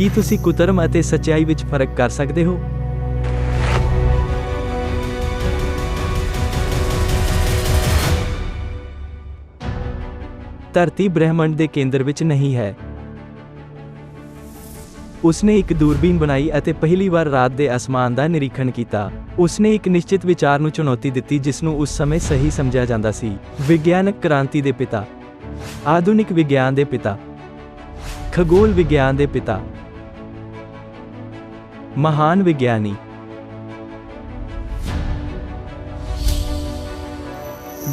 ਕੀ ਤੁਸੀਂ ਕੁਤਰਮ ਅਤੇ ਸੱਚਾਈ ਵਿੱਚ ਫ਼ਰਕ ਕਰ ਸਕਦੇ ਹੋ? ਧਰਤੀ ਬ੍ਰਹਿਮੰਡ ਦੇ ਕੇਂਦਰ ਵਿੱਚ ਨਹੀਂ ਹੈ। ਉਸਨੇ ਇੱਕ ਦੂਰਬੀਨ ਬਣਾਈ ਅਤੇ ਪਹਿਲੀ ਵਾਰ ਰਾਤ ਦੇ ਅਸਮਾਨ ਦਾ ਨਿਰੀਖਣ ਕੀਤਾ। ਉਸਨੇ ਇੱਕ ਨਿਸ਼ਚਿਤ ਵਿਚਾਰ ਨੂੰ ਚੁਣੌਤੀ ਦਿੱਤੀ ਜਿਸ ਨੂੰ ਉਸ ਸਮੇਂ ਸਹੀ ਸਮਝਿਆ ਜਾਂਦਾ ਸੀ। ਵਿਗਿਆਨਕ ਕ੍ਰਾਂਤੀ ਦੇ ਪਿਤਾ। ਆਧੁਨਿਕ ਵਿਗਿਆਨ ਦੇ ਪਿਤਾ। ਖਗੋਲ ਵਿਗਿਆਨ ਦੇ ਪਿਤਾ। ਮਹਾਨ ਵਿਗਿਆਨੀ।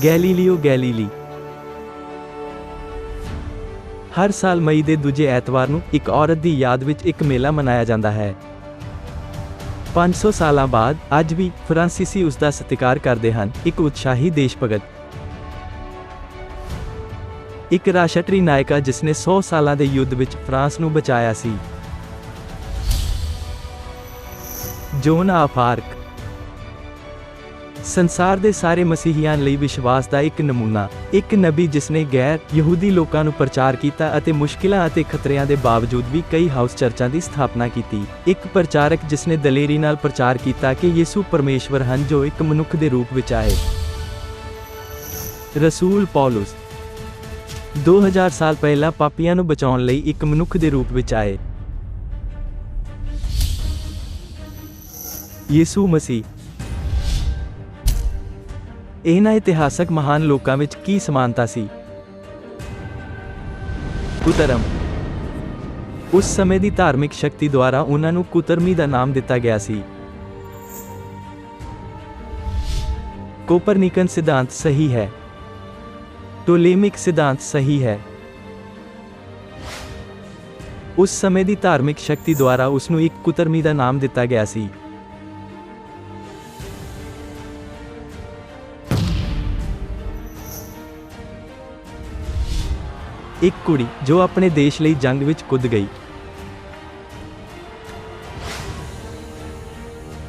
Galileo Galilei. ਹਰ ਸਾਲ ਮਈ ਦੇ ਦੂਜੇ ਐਤਵਾਰ ਨੂੰ ਇੱਕ ਔਰਤ ਦੀ ਯਾਦ ਵਿੱਚ ਇੱਕ ਮੇਲਾ ਮਨਾਇਆ ਜਾਂਦਾ ਹੈ। 500 ਸਾਲਾਂ ਬਾਅਦ ਅੱਜ ਵੀ ਫਰਾਂਸੀਸੀ ਉਸ ਦਾ ਸਤਿਕਾਰ ਕਰਦੇ ਹਨ, ਇੱਕ ਉਤਸ਼ਾਹੀ ਦੇਸ਼ ਭਗਤ। ਇੱਕ ਰਾਸ਼ਟਰੀ ਨਾਇਕਾ ਜਿਸ ਨੇ 100 ਸਾਲਾਂ ਦੇ ਯੁੱਧ ਵਿੱਚ ਫਰਾਂਸ ਨੂੰ ਬਚਾਇਆ ਸੀ। ਜੋਨ ਆਫ ਆਰਕ ਸੰਸਾਰ ਦੇ ਸਾਰੇ ਮਸੀਹੀਆਂ ਲਈ ਵਿਸ਼ਵਾਸ ਦਾ ਇੱਕ ਨਮੂਨਾ, ਇੱਕ ਨਬੀ ਜਿਸ ਗੈਰ ਯਹੂਦੀ ਲੋਕਾਂ ਨੂੰ ਪ੍ਰਚਾਰ ਕੀਤਾ ਅਤੇ ਮੁਸ਼ਕਿਲਾਂ ਅਤੇ ਖਤਰਿਆਂ ਦੇ ਬਾਵਜੂਦ ਵੀ ਕਈ ਹਾਊਸ ਚਰਚਾਂ ਦੀ ਸਥਾਪਨਾ ਕੀਤੀ। ਇੱਕ ਪ੍ਰਚਾਰਕ ਜਿਸਨੇ ਦਲੇਰੀ ਨਾਲ ਪ੍ਰਚਾਰ ਕੀਤਾ ਕਿ ਯਿਸੂ ਪਰਮੇਸ਼ਵਰ ਹਨ ਜੋ ਇੱਕ ਮਨੁੱਖ ਦੇ ਰੂਪ ਵਿੱਚ ਆਏ। ਰਸੂਲ ਪੌਲਸ। 2000 ਸਾਲ ਪਹਿਲਾਂ ਪਾਪੀਆਂ ਨੂੰ ਬਚਾਉਣ ਲਈ ਇੱਕ ਮਨੁੱਖ ਦੇ ਰੂਪ ਵਿੱਚ ਆਏ। ਯਿਸੂ ਮਸੀਹ। ਇਹਨਾਂ ਇਤਿਹਾਸਕ ਮਹਾਨ ਲੋਕਾਂ ਵਿੱਚ ਕੀ ਸਮਾਨਤਾ ਸੀ? ਕੁਤਰਮ। ਉਸ ਸਮੇਂ ਦੀ ਧਾਰਮਿਕ ਸ਼ਕਤੀ ਦੁਆਰਾ ਉਹਨਾਂ ਨੂੰ ਕੁਤਰਮੀ ਦਾ ਨਾਮ ਦਿੱਤਾ ਗਿਆ ਸੀ। ਕੋਪਰਨਿਕਨ ਸਿਧਾਂਤ ਸਹੀ ਹੈ। ਟੋਲੇਮਿਕ ਸਿਧਾਂਤ ਸਹੀ ਹੈ। ਉਸ ਸਮੇਂ ਦੀ ਧਾਰਮਿਕ ਸ਼ਕਤੀ ਦੁਆਰਾ ਉਸ ਨੂੰ ਇੱਕ ਕੁਤਰਮੀ ਦਾ ਨਾਮ ਦਿੱਤਾ ਗਿਆ ਸੀ। ਇੱਕ ਕੁੜੀ ਜੋ ਆਪਣੇ ਦੇਸ਼ ਲਈ ਜੰਗ ਵਿੱਚ ਕੁੱਦ ਗਈ।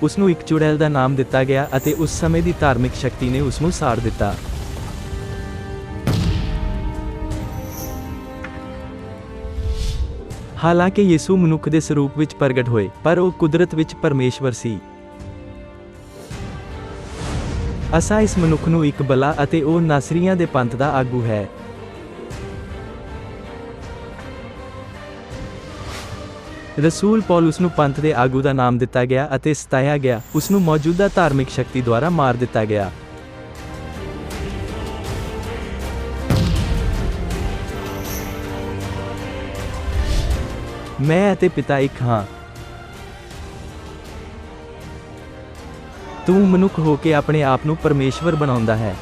ਉਸ ਨੂੰ ਇੱਕ ਚੁੜੈਲ ਦਾ ਨਾਮ ਦਿੱਤਾ ਗਿਆ ਅਤੇ ਉਸ ਸਮੇਂ ਦੀ ਧਾਰਮਿਕ ਸ਼ਕਤੀ ਨੇ ਉਸ ਨੂੰ ਸਾੜ ਦਿੱਤਾ। ਹਾਲਾਂਕਿ ਯਿਸੂ ਮਨੁੱਖ ਦੇ ਸਰੂਪ ਵਿੱਚ ਪ੍ਰਗਟ ਹੋਏ, ਪਰ ਉਹ ਕੁਦਰਤ ਵਿੱਚ ਪਰਮੇਸ਼ਵਰ ਸੀ। ਅਸਾ ਇਸ ਮਨੁੱਖ ਨੂੰ ਇੱਕ ਬਲਾ ਅਤੇ ਉਹ ਨਾਸਰੀਆਂ ਦੇ ਪੰਥ ਦਾ ਆਗੂ ਹੈ। ਰਸੂਲ ਪੌਲਸ ਨੂੰ ਪੰਥ ਦੇ ਆਗੂ ਦਾ ਨਾਮ ਦਿੱਤਾ ਗਿਆ ਅਤੇ ਸਤਾਇਆ ਗਿਆ। ਉਸ ਨੂੰ ਮੌਜੂਦਾ ਧਾਰਮਿਕ ਸ਼ਕਤੀ ਦੁਆਰਾ ਮਾਰ ਦਿੱਤਾ ਗਿਆ। ਮੈਂ ਅਤੇ ਪਿਤਾ ਇੱਕ ਹਾਂ। ਤੂੰ ਮਨੁੱਖ ਹੋ ਕੇ ਆਪਣੇ ਆਪ ਨੂੰ ਪਰਮੇਸ਼ਵਰ ਬਣਾਉਂਦਾ ਹੈ।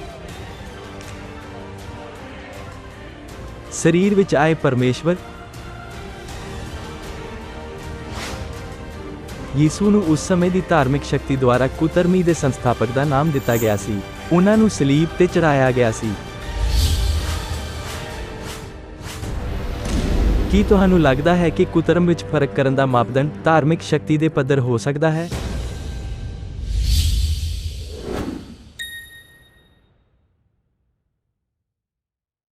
ਸਰੀਰ ਵਿੱਚ ਆਏ ਪਰਮੇਸ਼ਵਰ ਯੀਸੂ ਨੂੰ ਉਸ ਸਮੇਂ ਦੀ ਧਾਰਮਿਕ ਸ਼ਕਤੀ ਦੁਆਰਾ ਕੁਤਰਮੀ ਦੇ ਸੰਸਥਾਪਕ ਦਾ ਨਾਮ ਦਿੱਤਾ ਗਿਆ ਸੀ। ਉਹਨਾਂ ਨੂੰ ਸਲੀਬ ਤੇ ਚੜਾਇਆ ਗਿਆ ਸੀ। ਕੀ ਤੁਹਾਨੂੰ ਲੱਗਦਾ ਹੈ ਕਿ ਕੁਤਰਮ ਵਿੱਚ ਫ਼ਰਕ ਕਰਨ ਦਾ ਮਾਪਦੰਡ ਧਾਰਮਿਕ ਸ਼ਕਤੀ ਦੇ ਪੱਧਰ ਹੋ ਸਕਦਾ ਹੈ?